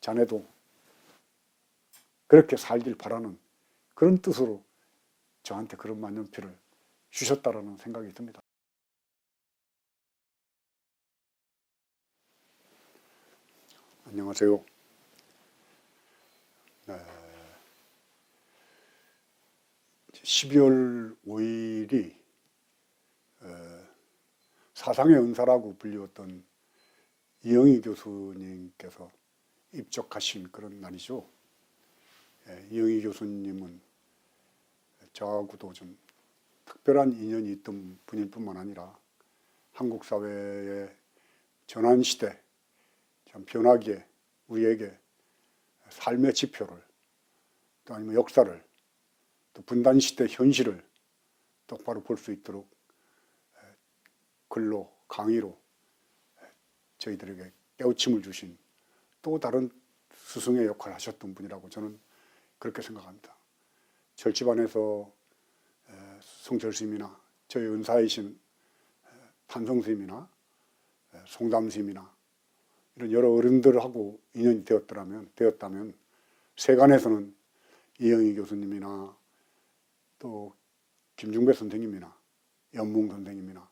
자네도 그렇게 살길 바라는 그런 뜻으로 저한테 그런 만년필을 주셨다라는 생각이 듭니다. 안녕하세요. 네. 12월 5일이 어, 사상의 은사라고 불리웠던 이영희 교수님께서 입적하신 그런 날이죠. 예, 이영희 교수님은 저하고도 좀 특별한 인연이 있던 분일 뿐만 아니라 한국 사회의 전환 시대, 참 변화기에 우리에게 삶의 지표를 또 아니면 역사를 또 분단 시대 현실을 똑바로 볼 수 있도록 글로 강의로 저희들에게 깨우침을 주신 또 다른 스승의 역할을 하셨던 분이라고 저는 그렇게 생각합니다. 절 집안에서 성철 스님이나 저희 은사이신 탄성 스님이나 송담 스님이나 이런 여러 어른들하고 인연이 되었더라면 되었다면 세간에서는 이영희 교수님이나 또 김중배 선생님이나 연문 선생님이나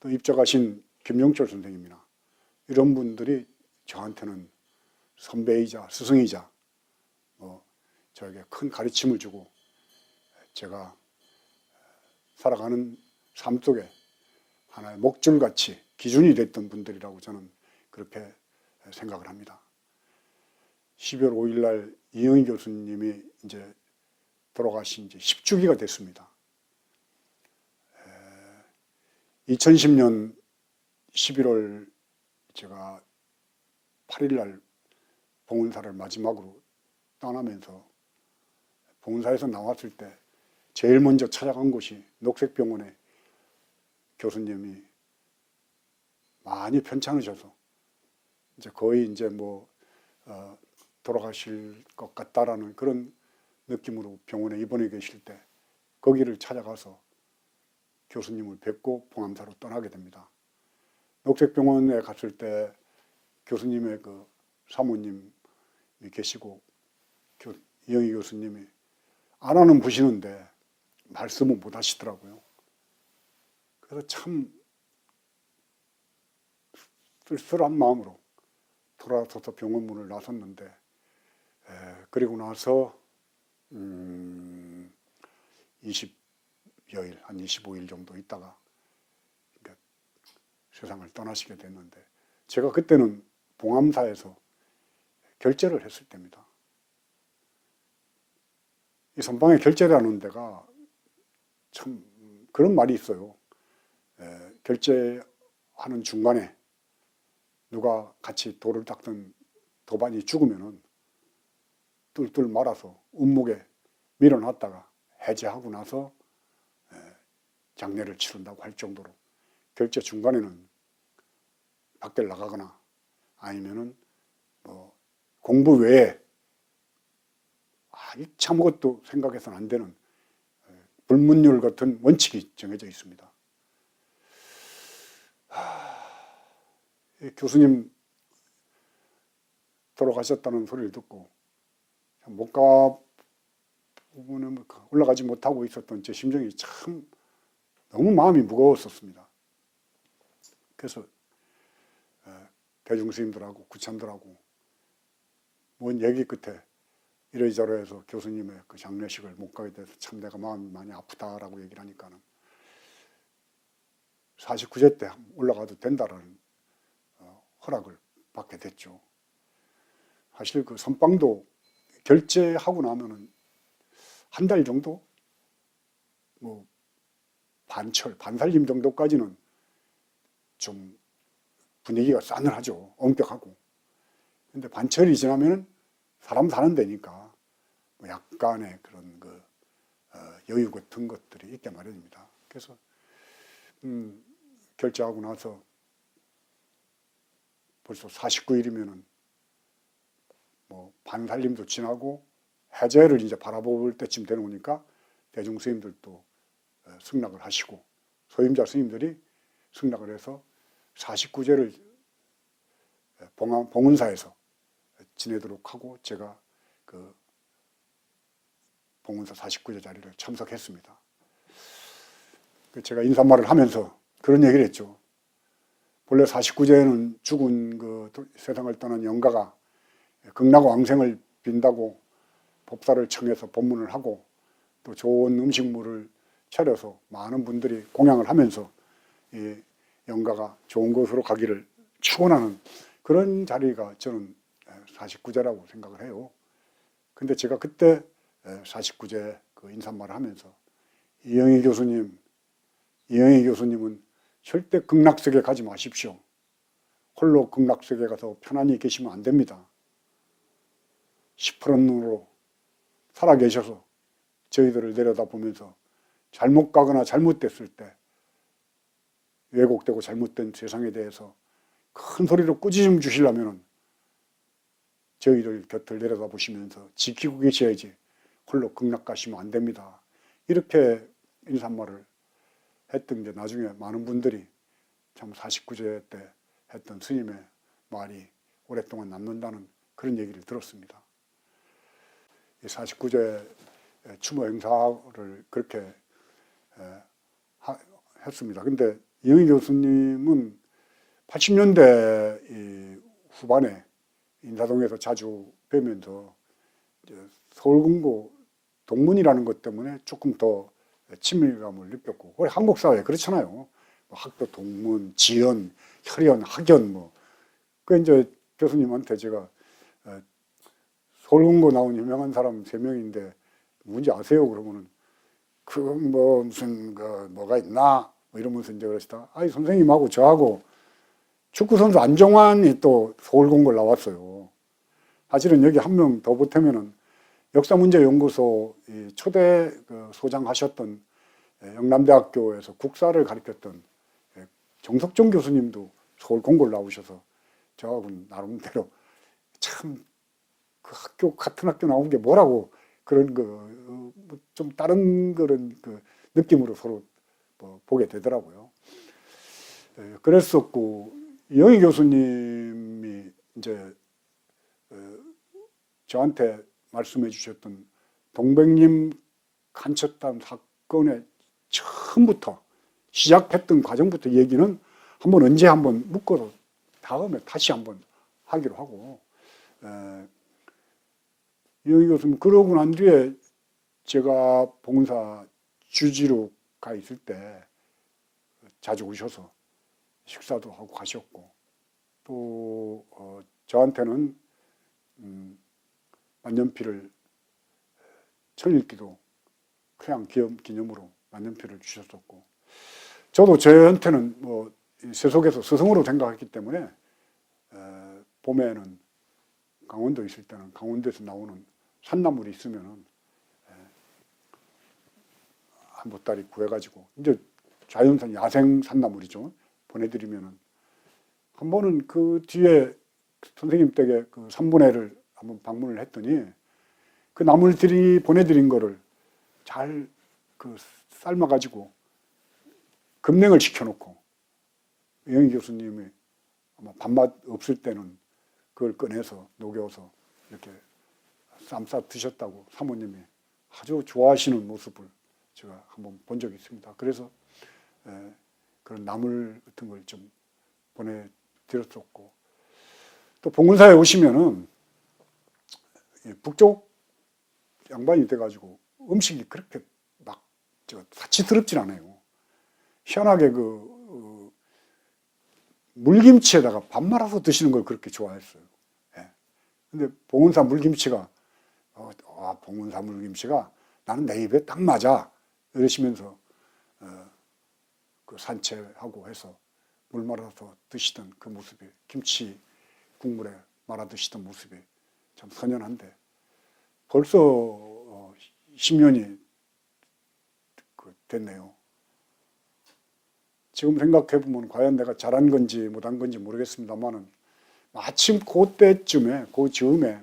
또 입적하신 김용철 선생님이나 이런 분들이 저한테는 선배이자 스승이자 뭐 저에게 큰 가르침을 주고 제가 살아가는 삶 속에 하나의 목줄같이 기준이 됐던 분들이라고 저는 그렇게 생각을 합니다. 12월 5일 날 이영희 교수님이 이제 돌아가신 지 10주기가 됐습니다. 2010년 11월 제가 8일 날 봉은사를 마지막으로 떠나면서 봉은사에서 나왔을 때 제일 먼저 찾아간 곳이 녹색병원에 교수님이 많이 편찮으셔서 이제 거의 이제 뭐 어, 돌아가실 것 같다라는 그런 느낌으로 병원에 입원해 계실 때 거기를 찾아가서 교수님을 뵙고 봉암사로 떠나게 됩니다. 녹색병원에 갔을 때 교수님의 그 사모님이 계시고 교, 이영희 교수님이 안 하는 보시는데 말씀은 못 하시더라고요. 그래서 참 쓸쓸한 마음으로 돌아서서 병원 문을 나섰는데 에, 그리고 나서 음, 20여일 한 25일 정도 있다가 그러니까 세상을 떠나시게 됐는데 제가 그때는 봉암사에서 결제를 했을 때입니다. 이 선방에 결제라는 데가 참 그런 말이 있어요. 에, 결제하는 중간에 누가 같이 돌을 닦던 도반이 죽으면은 뚫뚫 말아서 운목에 밀어놨다가 해제하고 나서 장례를 치른다고 할 정도로 결제 중간에는 밖에 나가거나 아니면은 뭐 공부 외에 아무것도 생각해서는 안 되는 불문율 같은 원칙이 정해져 있습니다. 교수님 돌아가셨다는 소리를 듣고 못가 부분에 뭐 올라가지 못하고 있었던 제 심정이 참 너무 마음이 무거웠었습니다. 그래서 대중스님들하고 구참들하고 뭔 얘기 끝에 이러저러해서 교수님의 그 장례식을 못 가게 돼서 참 내가 마음이 많이 아프다라고 얘기를 하니까는 49세 때 올라가도 된다라는 어, 허락을 받게 됐죠. 사실 그 선방도 결제하고 나면은 한 달 정도 뭐 반철 반살림 정도까지는 좀 분위기가 싸늘하죠. 엄격하고. 근데 반철이 지나면은 사람 사는 데니까. 뭐 약간의 그런 그 어, 여유 같은 것들이 있게 마련입니다. 그래서 음, 결제하고 나서 벌써 49일이면은 뭐 반살림도 지나고 해제를 이제 바라볼 때쯤 되놓으니까 대중 스님들도 어, 승낙을 하시고 소임자 스님들이 승낙을 해서 49제를 봉, 봉은사에서 지내도록 하고 제가 그 봉은사 49제 자리를 참석했습니다. 그 제가 인사말을 하면서 그런 얘기를 했죠. 본래 49제는 죽은 그 도- 세상을 떠난 영가가 극락 왕생을 빈다고 법사를 청해서 법문을 하고 또 좋은 음식물을 차려서 많은 분들이 공양을 하면서 이 영가가 좋은 곳으로 가기를 축원하는 그런 자리가 저는 49제라고 생각을 해요. 근데 제가 그때 49제 그 인사말을 하면서 이영희 교수님, 이영희 교수님은 절대 극락세계 가지 마십시오. 홀로 극락세계 가서 편안히 계시면 안 됩니다. 시퍼런 눈으로 살아 계셔서 저희들을 내려다보면서 잘못 가거나 잘못됐을 때 왜곡되고 잘못된 세상에 대해서 큰 소리로 꾸짖음 주시려면은 저희들 곁을 내려다 보시면서 지키고 계셔야지 홀로 극락 가시면 안 됩니다. 이렇게 인사말을 했던 게 나중에 많은 분들이 참 49제 때 했던 스님의 말이 오랫동안 남는다는 그런 얘기를 들었습니다. 이 49제 추모 행사를 그렇게 했습니다. 근데 이 영희 교수님은 80년대 이 후반에 인사동에서 자주 뵈면서 서울금고 동문이라는 것 때문에 조금 더 친밀감을 느꼈고 우리 한국 사회 그렇잖아요. 뭐 학교 동문, 지연, 혈연, 학연 뭐. 그 이제 교수님한테 제가 어, 서울금고 나온 유명한 사람 세 명인데 누군지 아세요? 그러면은 그 뭐 무슨 그 뭐가 있나 뭐 이러면서 이제 그러시다. 아이 선생님하고 저하고 축구 선수 안정환이 또 서울공고를 나왔어요. 사실은 여기 한 명 더 보태면은 역사문제연구소 이 초대 그 소장하셨던 예, 영남대학교에서 국사를 가르쳤던 예, 정석정 교수님도 서울 공고를 나오셔서 저하고는 나름대로 참 그 학교 같은 학교 나온 게 뭐라고 그런 그 좀 다른 그런 그 느낌으로 서로 뭐 보게 되더라고요. 예, 그랬었고 이영희 교수님이 이제 어, 저한테 말씀해 주셨던 동백님 간첩단 사건의 처음부터 시작했던 과정부터 얘기는 한번 언제 한번 묶어서 다음에 다시 한번 하기로 하고 에, 이영희 교수님 그러고 난 뒤에 제가 봉사 주지로 가 있을 때 자주 오셔서 식사도 하고 가셨고 또 어, 저한테는 음, 만년필을 천일기도 기념, 기념으로 만년필을 주셨었고 저도 저한테는 뭐 세속에서 스승으로 생각했기 때문에 에, 봄에는 강원도 있을 때는 강원도에서 나오는 산나물이 있으면은 에, 한 보따리 구해가지고 이제 자연산 야생 산나물이죠. 보내드리면은. 한 번은 그 뒤에 선생님 댁에 그 삼분회를 한번 방문을 했더니 그 나물들이 보내드린 거를 잘 그 삶아가지고 급냉을 시켜놓고 영희 교수님이 아마 밥맛 없을 때는 그걸 꺼내서 녹여서 이렇게 쌈싸 드셨다고 사모님이 아주 좋아하시는 모습을 제가 한번 본 적이 있습니다. 그래서 에, 그런 나물 같은 걸 좀 보내드렸었고 또 봉은사에 오시면은 이 북쪽 양반이 돼가지고 음식이 그렇게 막저 사치스럽진 않아요. 희한하게 그 어, 물김치에다가 밥 말아서 드시는 걸 그렇게 좋아했어요. 예. 근데 봉은사 물김치가 어, 아, 봉은사 물김치가 나는 내 입에 딱 맞아 이러시면서 어, 그 산채하고 해서 물 말아서 드시던 그 모습이 김치 국물에 말아 드시던 모습이 참 선연한데 벌써 어, 10년이 그 됐네요. 지금 생각해 보면 과연 내가 잘한 건지 못한 건지 모르겠습니다만은 마침 그때쯤에 그 즈음에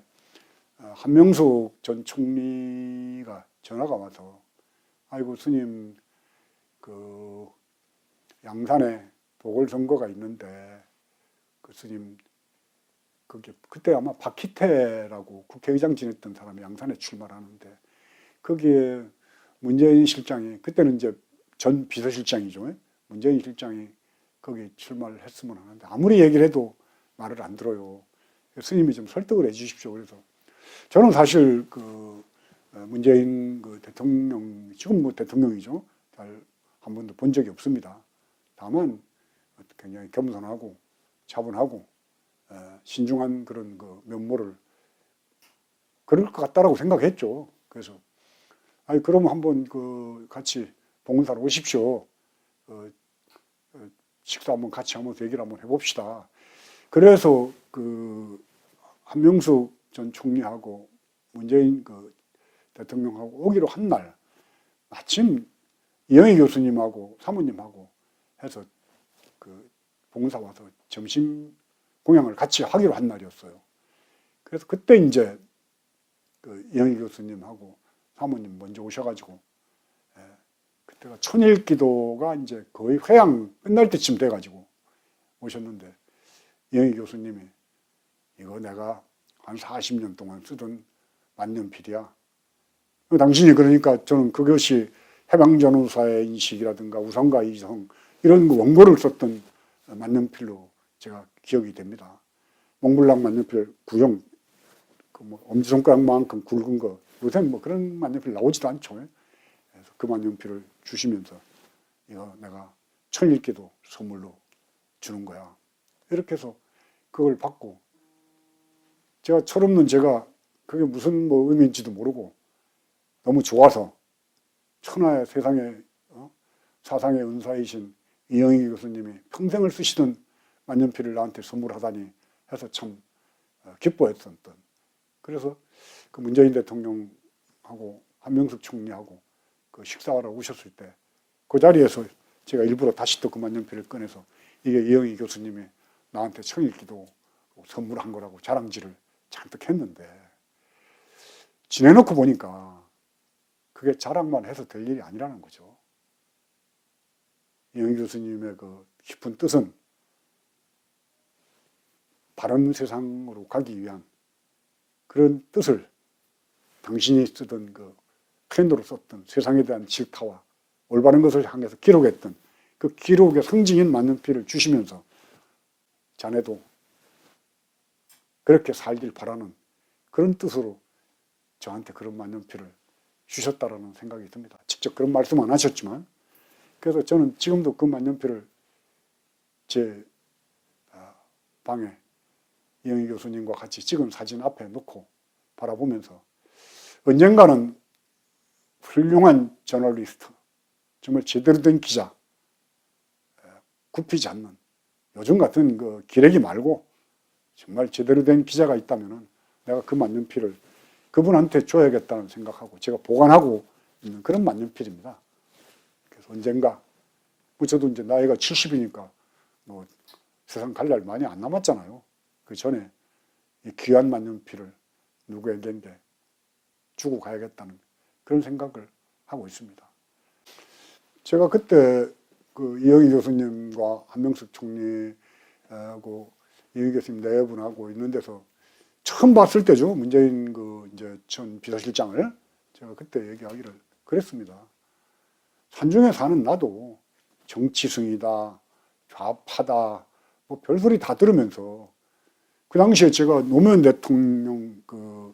어, 한명숙 전 총리가 전화가 와서 아이고 스님 그 양산에 보궐선거가 있는데 그 스님 거기 그때 아마 박희태라고 국회의장 지냈던 사람이 양산에 출마를 하는데 거기에 문재인 실장이 그때는 이제 전 비서실장이죠. 문재인 실장이 거기 출마를 했으면 하는데 아무리 얘기를 해도 말을 안 들어요. 스님이 좀 설득을 해 주십시오. 그래서 저는 사실 그 어, 문재인 그 대통령 지금 뭐 대통령이죠. 잘 한 번도 본 적이 없습니다. 다만 굉장히 겸손하고 차분하고 어, 신중한 그런 그 면모를 그럴 것 같다라고 생각했죠. 그래서 아니 그럼 한번 그 같이 봉사로 오십시오. 어, 어, 식사 한번 같이 한번 얘기를 한번 해봅시다. 그래서 그 한명숙 전 총리하고 문재인 그 대통령하고 오기로 한 날 마침 이영희 교수님하고 사모님하고 해서 그 봉사 와서 점심 공양을 같이 하기로 한 날이었어요. 그래서 그때 이제 그 이영희 교수님하고 사모님 먼저 오셔가지고 예, 그때가 천일 기도가 이제 거의 회양 끝날 때쯤 돼가지고 오셨는데 이영희 교수님이 이거 내가 한 40년 동안 쓰던 만년필이야. 당신이 그러니까 저는 그것이 해방전후사의 인식이라든가 우성과 이성 이런 그 원고를 썼던 만년필로 제가 기억이 됩니다. 몽블랑 만년필 구형 그뭐 엄지손가락만큼 굵은 거 요새 뭐 그런 만년필 나오지도 않죠. 그래서 그 만년필을 주시면서 이거 내가 천일기도 선물로 주는 거야. 이렇게 해서 그걸 받고 제가 철없는 제가 그게 무슨 뭐 의미인지도 모르고 너무 좋아서 천하의 세상에 어? 사상의 은사이신 이영희 교수님이 평생을 쓰시던 만년필을 나한테 선물하다니 해서 참 어, 기뻐했었던 그래서 그 문재인 대통령하고 한명숙 총리하고 그 식사하러 오셨을 때 그 자리에서 제가 일부러 다시 또 그 만년필을 꺼내서 이게 이영희 교수님이 나한테 청일기도 선물한 거라고 자랑질을 잔뜩 했는데 지내놓고 보니까 그게 자랑만 해서 될 일이 아니라는 거죠. 이영희 교수님의 그 깊은 뜻은 바른 세상으로 가기 위한 그런 뜻을 당신이 쓰던 그 펜으로 썼던 세상에 대한 질타와 올바른 것을 향해서 기록했던 그 기록의 상징인 만년필을 주시면서 자네도 그렇게 살길 바라는 그런 뜻으로 저한테 그런 만년필을 주셨다라는 생각이 듭니다. 직접 그런 말씀 안 하셨지만 그래서 저는 지금도 그 만년필을 제 아, 방에 이영희 교수님과 같이 찍은 사진 앞에 놓고 바라보면서 언젠가는 훌륭한 저널리스트, 정말 제대로 된 기자, 굽히지 않는 요즘 같은 그 기레기 말고 정말 제대로 된 기자가 있다면 내가 그 만년필을 그분한테 줘야겠다는 생각하고 제가 보관하고 있는 그런 만년필입니다. 그래서 언젠가 뭐 저도 이제 나이가 70이니까 뭐 세상 갈 날 많이 안 남았잖아요. 그 전에 이 귀한 만년필을 누구에게 주고 가야겠다는 그런 생각을 하고 있습니다. 제가 그때 그 이영희 교수님과 한명숙 총리하고 이영희 교수님 네 분하고 있는 데서 처음 봤을 때죠. 문재인 그 이제 전 비서실장을 제가 그때 얘기하기를 그랬습니다. 산중에 사는 나도 정치승이다, 좌파다, 뭐 별소리 다 들으면서 그 당시에 제가 노무현 대통령 그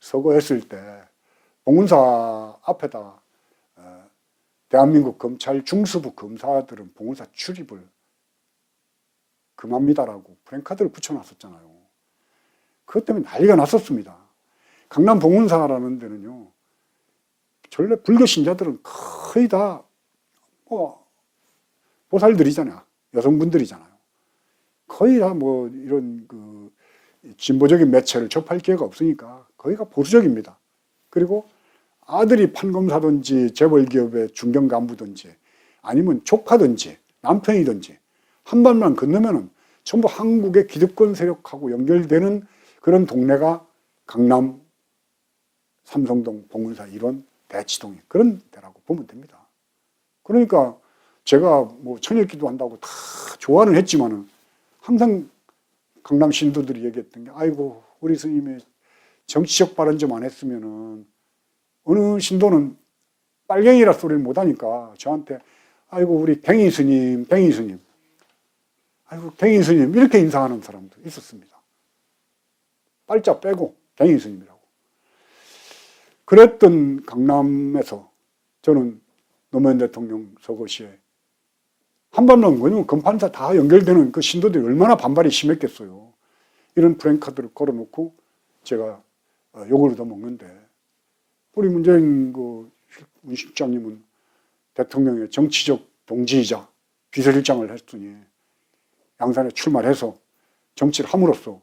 서거했을 때 봉은사 앞에다 어, 대한민국 검찰 중수부 검사들은 봉은사 출입을 금합니다라고 프랭카드를 붙여놨었잖아요. 그것 때문에 난리가 났었습니다. 강남 봉은사라는 데는요, 전래 불교 신자들은 거의 다, 뭐, 보살들이잖아요. 여성분들이잖아요. 거의 다 뭐, 이런 그, 진보적인 매체를 접할 기회가 없으니까 거기가 보수적입니다. 그리고 아들이 판검사든지 재벌기업의 중견 간부든지 아니면 조카든지 남편이든지 한 발만 건너면은 전부 한국의 기득권 세력하고 연결되는 그런 동네가 강남, 삼성동, 봉은사 이런 대치동이 그런 데라고 보면 됩니다. 그러니까 제가 뭐 천일기도 한다고 다 좋아는 했지만은 항상 강남 신도들이 얘기했던 게 아이고 우리 스님이 정치적 발언 좀 안 했으면은 어느 신도는 빨갱이라 소리를 못 하니까 저한테 아이고 우리 뱅이 스님, 뱅이 스님, 아이고 뱅이 스님 이렇게 인사하는 사람도 있었습니다. 빨자 빼고 뱅이 스님이라고. 그랬던 강남에서 저는 노무현 대통령 서거 시에 한반도는 뭐냐면 금판사 다 연결되는 그 신도들이 얼마나 반발이 심했겠어요. 이런 프랭카드를 걸어놓고 제가 어, 욕을 얻어먹는데 우리 문재인 그 실장님은 대통령의 정치적 동지이자 비서실장을 했으니 양산에 출마해서 정치를 함으로써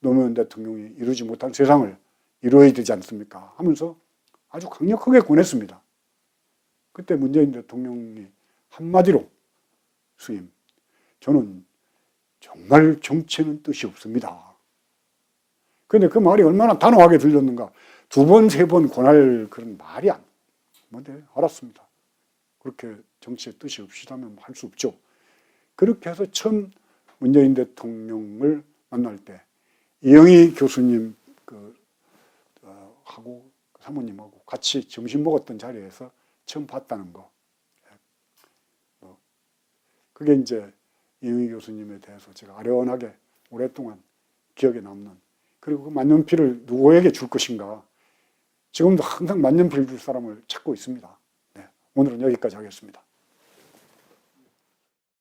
노무현 대통령이 이루지 못한 세상을 이루어야 되지 않습니까? 하면서 아주 강력하게 권했습니다. 그때 문재인 대통령이 한마디로 스님, 저는 정말 정치는 뜻이 없습니다. 근데 그 말이 얼마나 단호하게 들렸는가. 두 번, 세 번 권할 그런 말이 안, 뭔데, 알았습니다. 그렇게 정치의 뜻이 없이다면 할 수 없죠. 그렇게 해서 처음 문재인 대통령을 만날 때 이영희 교수님 그 어, 하고 사모님하고 같이 점심 먹었던 자리에서 처음 봤다는 거. 뭐 그게 이제 이영희 교수님에 대해서 제가 아련하게 오랫동안 기억에 남는 그리고 그 만년필을 누구에게 줄 것인가 지금도 항상 만년필 줄 사람을 찾고 있습니다. 네, 오늘은 여기까지 하겠습니다.